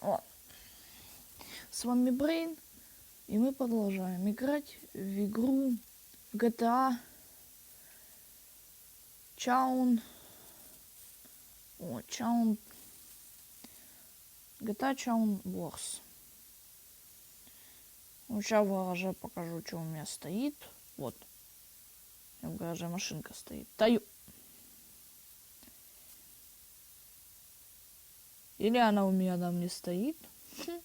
О. С вами Брейн, и мы продолжаем играть в игру GTA Чаун. О, Чаун. GTA Чаун Wars. Ну, сейчас в гараже покажу, что у меня стоит. Вот. В гараже машинка стоит. Таю. Или она у меня там не стоит. Хм.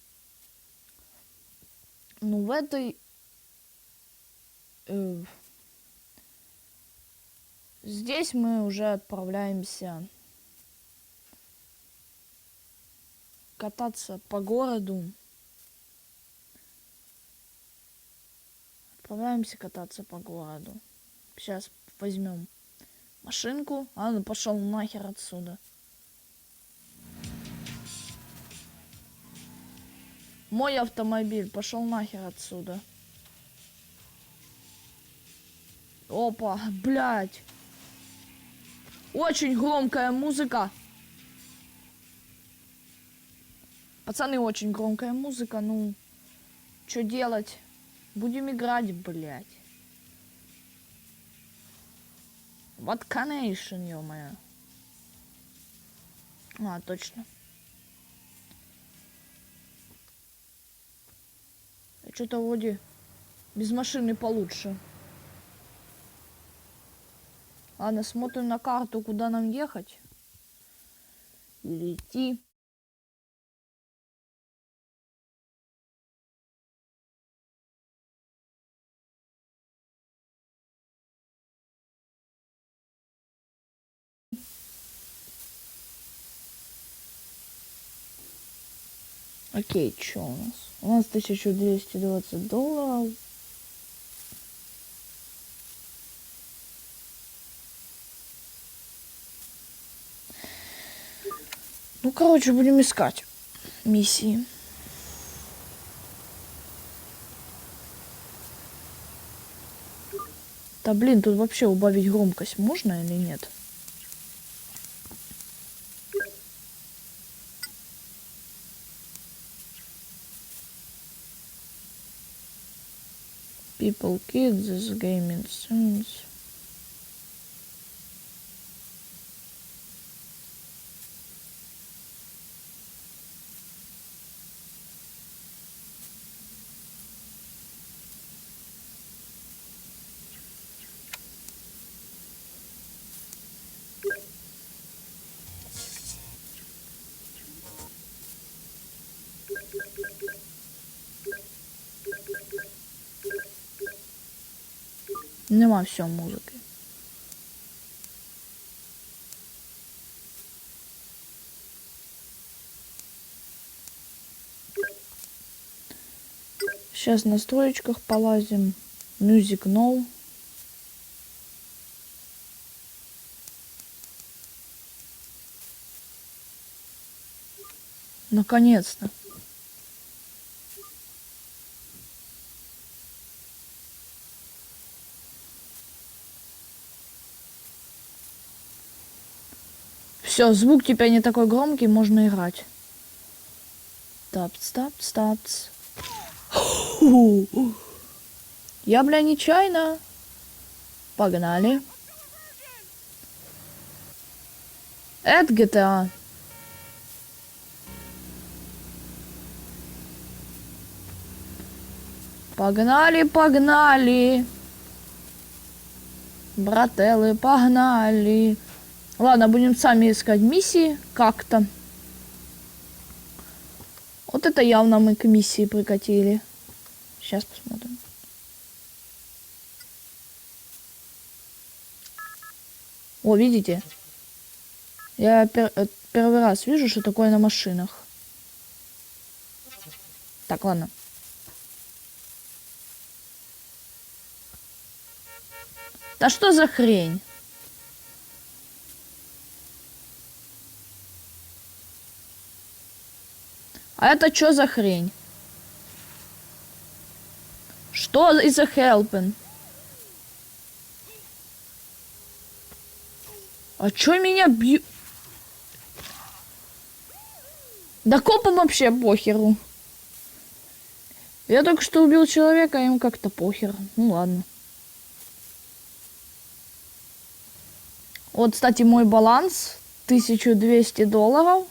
Ну, в этой... э, здесь мы уже отправляемся кататься по городу. Отправляемся кататься по городу. Сейчас возьмем машинку. А ну пошел нахер отсюда. Мой автомобиль пошел нахер отсюда. Опа, блядь. Очень громкая музыка. Пацаны, очень громкая музыка. Ну, что делать? Будем играть, блядь. Вот конечно, ё-моё. А, точно. Что-то вроде без машины получше. Ладно, смотрим на карту, куда нам ехать. Или идти. Окей, что у нас? У нас 1220 долларов. Ну, короче, будем искать миссии. Да блин, тут вообще убавить громкость можно или нет? people kids, is gaming sims. Нема все музики. Сейчас на строечках полазим. Music No. Наконец-то. Все, звук теперь не такой громкий, можно играть. Тапц, тапц, тапц. Я, бля, нечаянно. Погнали. Это GTA. Погнали, погнали. Брателлы, погнали. Ладно, будем сами искать миссии как-то. Вот это явно мы к миссии прикатили. Сейчас посмотрим. О, видите? Я пер э, первый раз вижу, что такое на машинах. Так, ладно. Да что за хрень? А это что за хрень? Что из за helping? А чё меня бью... Да копам вообще похеру. Я только что убил человека, им как-то похер. Ну ладно. Вот, кстати, мой баланс 1200 долларов.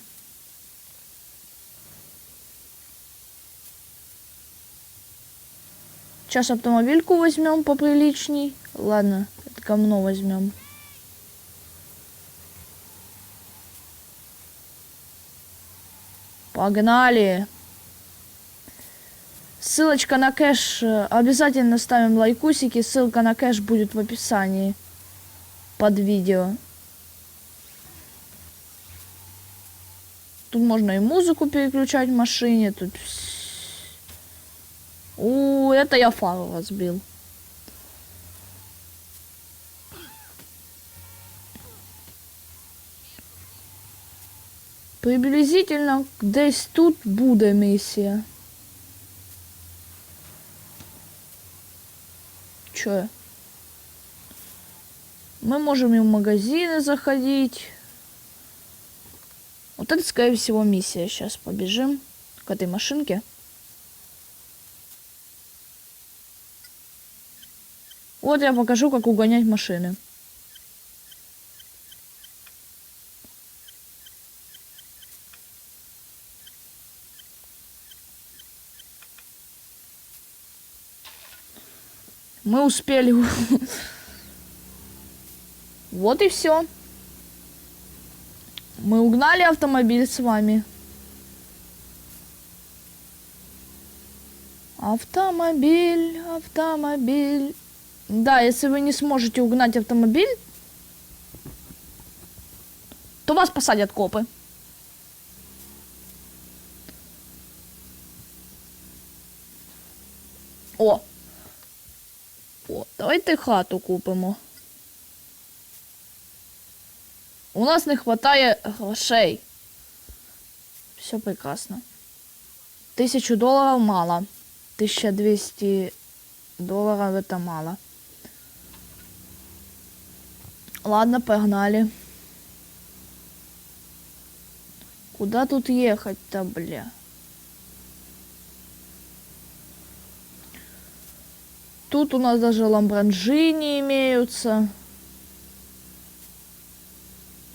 Сейчас автомобильку возьмем поприличней. Ладно, это говно возьмем. Погнали. Ссылочка на кэш. э, Обязательно ставим лайкусики. Ссылка на кэш будет в описании под видео. Тут можно и музыку переключать в машине. Тут... У, это я фару разбил. Приблизительно десь тут буде місія. Чё? Мы можем и в магазины заходить. Вот это, скорее всего, миссия. Сейчас побежим к этой машинке. Вот я покажу, как угонять машины. Мы успели. Вот и все. Мы угнали автомобиль с вами. Автомобиль, автомобиль. Да, если вы не сможете угнать автомобиль, то вас посадят копы. О! О, давайте хату купимо. У нас не хватає грошей. Все прекрасно. Тысячу долларов мало. 1200 долларов это мало. Ладно, погнали. Куда тут ехать-то, бля? Тут у нас даже ламбранжини имеются.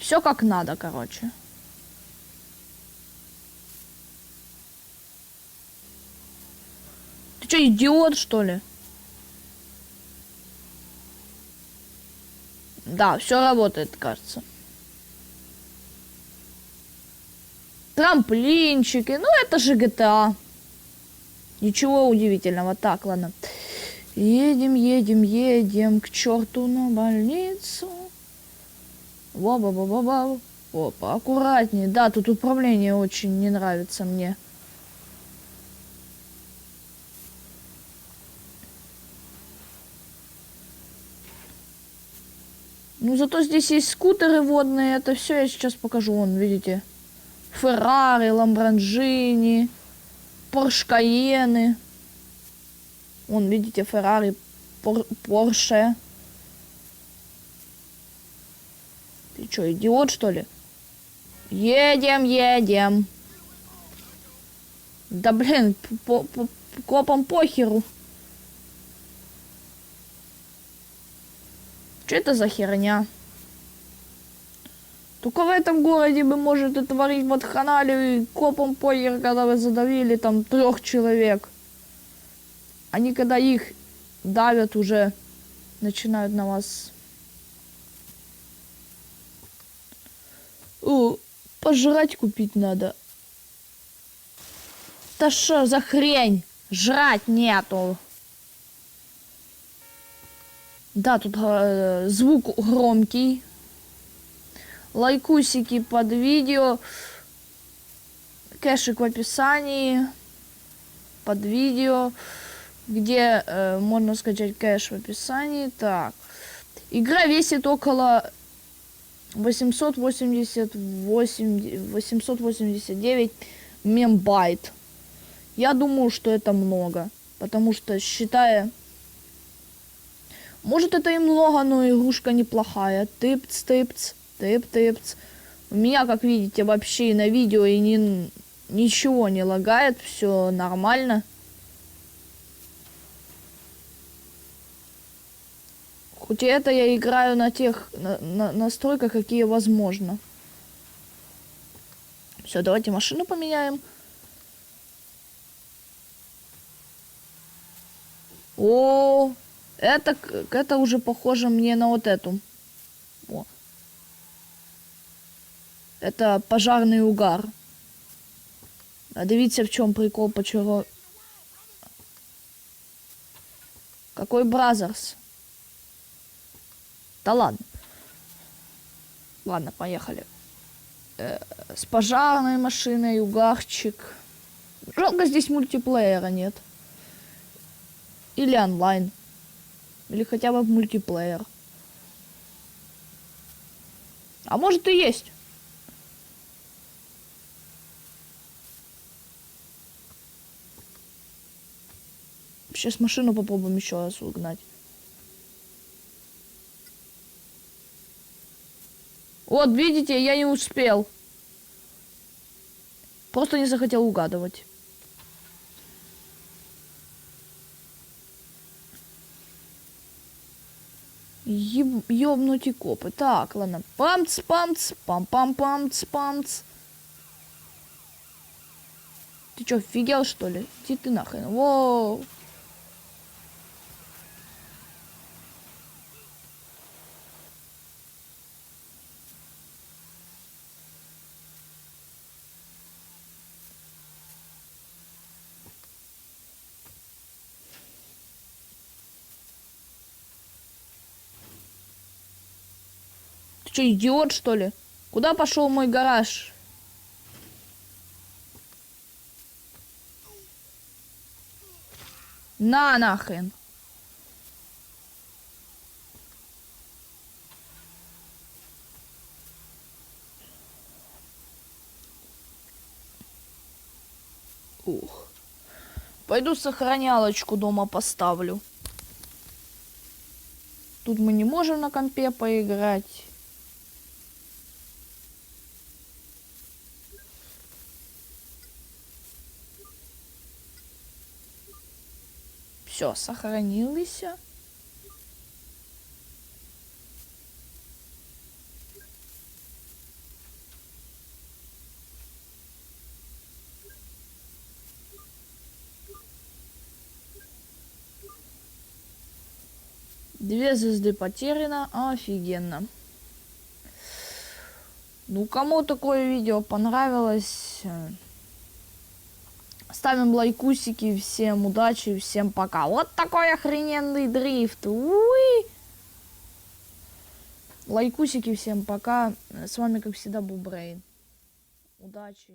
Все как надо, короче. Ты что, идиот, что ли? Да, все работает, кажется. Трамплинчики. Ну, это же GTA. Ничего удивительного. Так, ладно. Едем, едем, едем к черту на больницу. во ба ба ба ба Опа, аккуратнее. Да, тут управление очень не нравится мне. Ну, зато здесь есть скутеры водные. Это все я сейчас покажу. Вон, видите. Феррари, Ламбранжини, Порш Каены. Вон, видите, Феррари, Пор- Порше. Ты что, идиот, что ли? Едем, едем. Да блин, по, по- по копам похеру. Что это за херня? Только в этом городе вы можете творить вот ханалию и копом похер, когда вы задавили там трех человек. Они когда их давят уже, начинают на вас... О, пожрать купить надо. Да что за хрень? Жрать нету. Да, тут э, звук громкий. Лайкусики под видео. Кэшик в описании. Под видео. Где э, можно скачать кэш в описании. Так. Игра весит около 888, 889 мембайт. Я думаю, что это много. Потому что, считая... Может, это и много, но игрушка неплохая. Тыпц, тыпц, тып, тыпц. У меня, как видите, вообще и на видео, и не ничего не лагает, все нормально. Хоть это я играю на тех на, на- настройках, какие возможно. Все, давайте машину поменяем. О, это, это уже похоже мне на вот эту. О. Это пожарный угар. А дивіться, в чому прикол, почему. Какой Бразерс? Да ладно. Ладно, поехали. Э, с пожарной машиной, угарчик. Жалко, здесь мультиплеера нет. Или онлайн. Или хотя бы мультиплеер. А может и есть. Сейчас машину попробуем еще раз угнать. Вот, видите, я не успел. Просто не захотел угадывать. Еб... Ёбнутые копы. Так, ладно. Памц, памц, пам-пам-памц, памц. Ты чё, офигел, что ли? Иди ты нахрен. Воу. Ты что, идиот, что ли? Куда пошел мой гараж? На нахрен. Ух. Пойду сохранялочку дома поставлю. Тут мы не можем на компе поиграть. Все, сохранились. Две звезды потеряно. Офигенно. Ну, кому такое видео понравилось, ставим лайкусики. Всем удачи, всем пока. Вот такой охрененный дрифт. Уи! Лайкусики, всем пока. С вами, как всегда, был Брейн. Удачи.